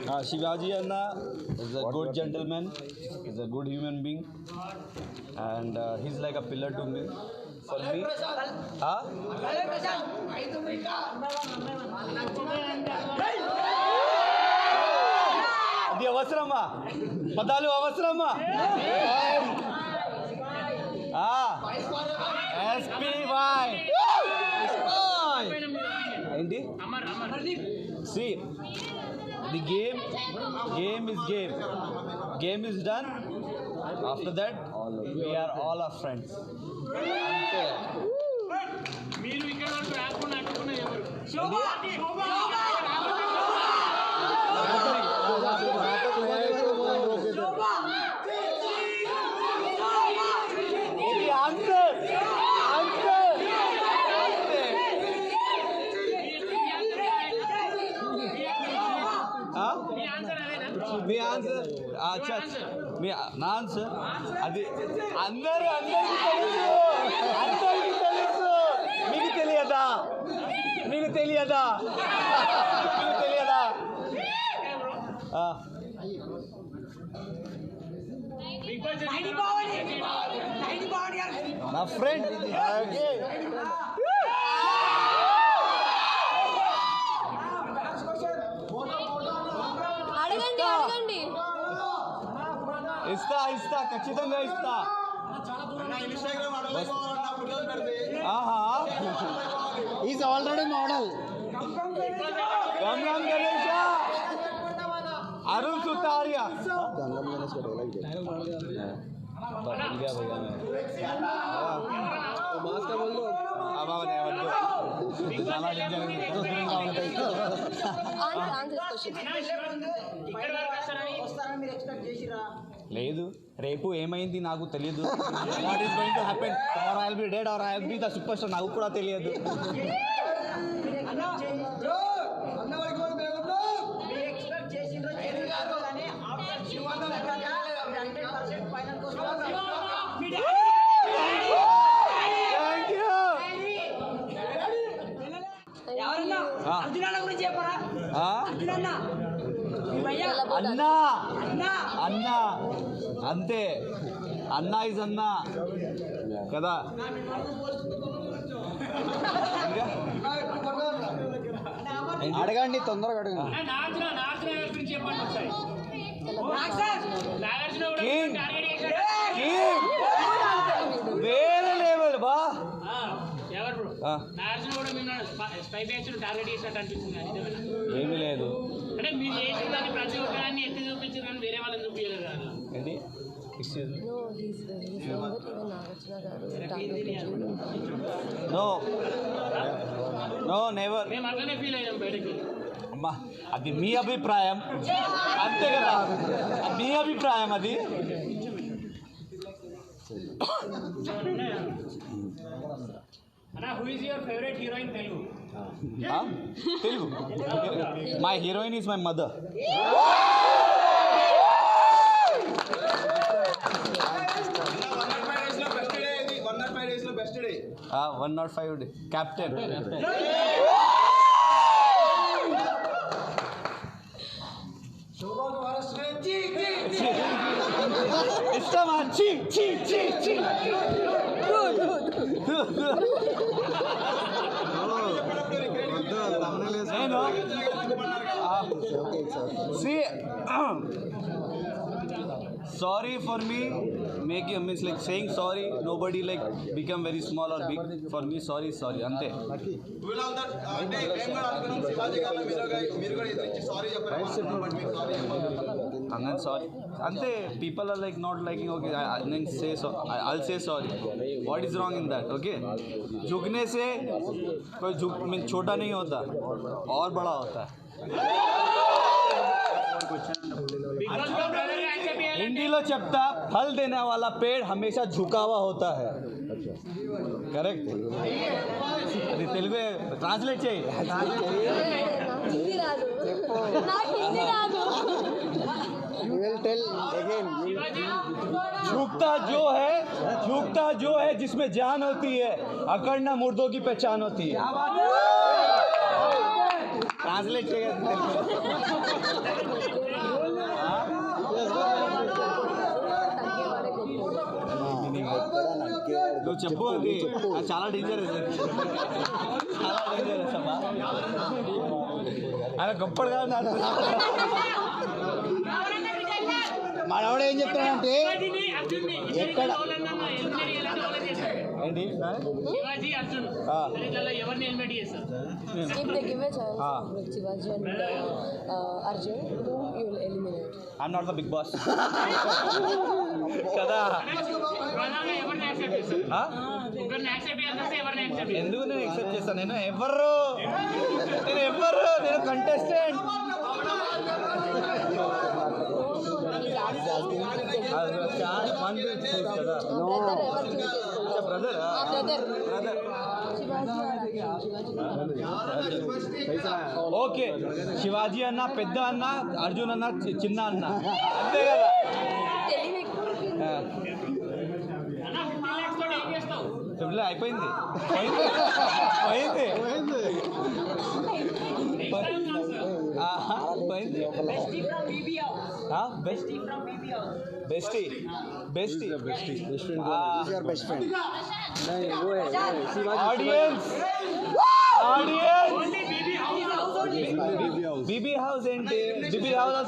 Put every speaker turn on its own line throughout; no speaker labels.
అభిప్రాయం చెప్పండి
ఏంటి శివాజీ అన్న ఆ, శివాజీ అన్న is a good gentleman is a good human being and he's like a pillar to me for me అది అవసరమా పదాలు అవసరమా ఎస్పీవై ఏంటి
Amar Amar
See, the game, game is game. Game is done. After that, we are all our friends. అంతే.
మీరు ఇక్కడ వరకు రాకుండా అడ్డుకున్నది ఎవరు
ఇది అచ్చా మీ నా ఆన్సర్ అది అందరూ అందరికీ తెలుసు. అందరికీ తెలుసు. మీకు తెలియదా? మీకు తెలియదా? మీకు తెలియదా? నా ఫ్రెండ్ ఓకే
అడగండి అడగండి
ఇస్తా. ఖచ్చితంగా ఇస్తా ఆహా. Is already model Gangam Ganesh. Arun
Sutariya. Gangam Ganesh
master వాళ్ళు అబావనే
లేదు. రేపు ఏమైంది నాకు తెలియదు. What is going to happen tomorrow I'll be dead or I be the super star నాకు కూడా తెలియదు. అంతే. అన్నా ఇస్ అన్నా. కదా?
అడగండి తొందరగా అడగండి.
నాగార్జున
ఏమీ లేదు.
అంటే మీరు చేసిన దాన్ని ప్రతి ఒక్కదాన్ని ఎత్తి చూపించారు కానీ వేరే వాళ్ళని చూపించలేదు కదా.
ఏంటి.
నో
నో నెవర్ అమ్మా అది మీ అభిప్రాయం. అంతే కదా. అది మీ అభిప్రాయం అది.
అన్న who is your favourite heroine Telugu
ఆ? Telugu my heroine is my mother one not five captain ఇష్టమా చీ చీ చీ చీ నేను See, sorry for me making a means like saying sorry. Nobody like become very small or big. For me, sorry, sorry. Ante. And then అంతే people are like not liking okay నేను say I'll say sorry what is wrong in that okay झुकने से कोई झुक mean छोटा नहीं होता और बड़ा होता है। लो चपता फल देने वाला पेड़ हमेशा झुका हुआ होता है। करेक्ट अरे तेलुगु ट्रांसलेट चाहिए।
నాకు హిందీ రాదు నాకు హిందీ రాదు
యూ విల్ టెల్ అగైన్
झुकता जो है झुकता जो है जिसमें जान होती है अकड़ना मुर्दों की पहचान होती है ट्रांसलेट
తగ్గేవాడే గొప్ప
నువ్వు చెప్పు అది అది చాలా డేంజరస్ చాలా డేంజరస్ అమ్మా ఆయన గొప్పడు కాదు నాకు
మనవాడు ఏం చెప్తాడంటే ఎక్కడ?
ఏంటి?
Shivaji and uh, uh?
I'm not the big boss కదా. ఎందుకు నేను ఎక్సెప్ట్ చేస్తాను? నేను ఎవరు? నేను ఎవరు? నేను contestant
brother Ah. Brother.
Okay
Shivaji
అన్న పెద్ద అన్న అర్జున్ అన్న చిన్న అన్న అంతే కదా
bestie
from
BB house. Huh? Bestie from BB
house. Bestie. Bestie. Who is the bestie? Best friend.
Ah. Who's your
best friend? नहीं वो है Shivaji audience audience only BB
house
only BB house BB house and BB house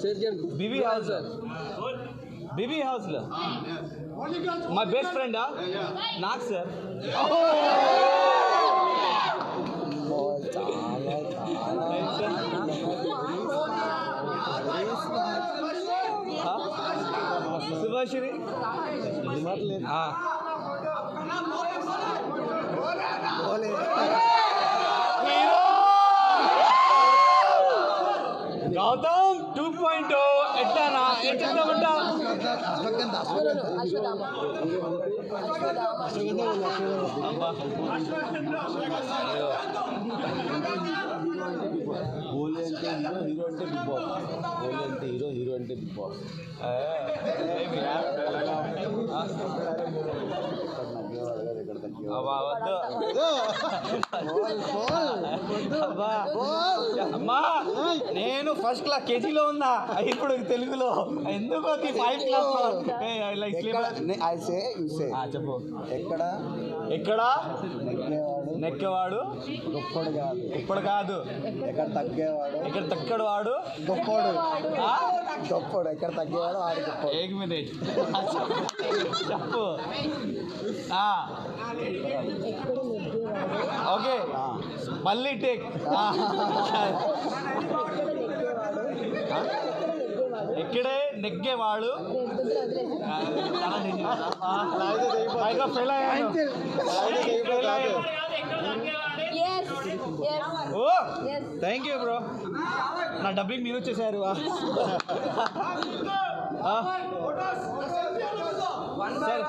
safe game
BB house BB హౌస్లో my best ఫ్రెండా నాకు sir Subhashini? Gautam two point ఎట్లానా ఎట్లా
ఉంటా no, no. Ashwadama. Ashwadama.
Holi అంటే hero hero అంటే big boss Holi అంటే hero hero అంటే big boss ఇక్కడ తగ్గి
అమ్మా. నేను ఫస్ట్ క్లాస్ కేజీలో ఉన్నా. ఇప్పుడు తెలుగులో. ఎందుకు five class
I say you say.
చెప్పు.
ఎక్కడ?
ఎక్కడ? నెక్కేవాడు.
గొప్పడు కాదు.
ఇప్పుడు కాదు.
ఎక్కడ తగ్గేవాడు?
ఎక్కడ తక్కడు వాడు?
గొప్పడు? గొప్పడు. ఎక్కడ తగ్గేవాడు వాడు గొప్పడు.
ఏక్ మినిట్. చెప్పు. ఓకే. మళ్ళీ టేక్. ఆ,
ఎక్కడ? నెగ్గేవాడు.
ఫెయిల్ అయ్యాను. ఓ.
Yes.
థ్యాంక్ యూ బ్రో నా డబ్బింగ్ మీరు వచ్చేసారు. సరే.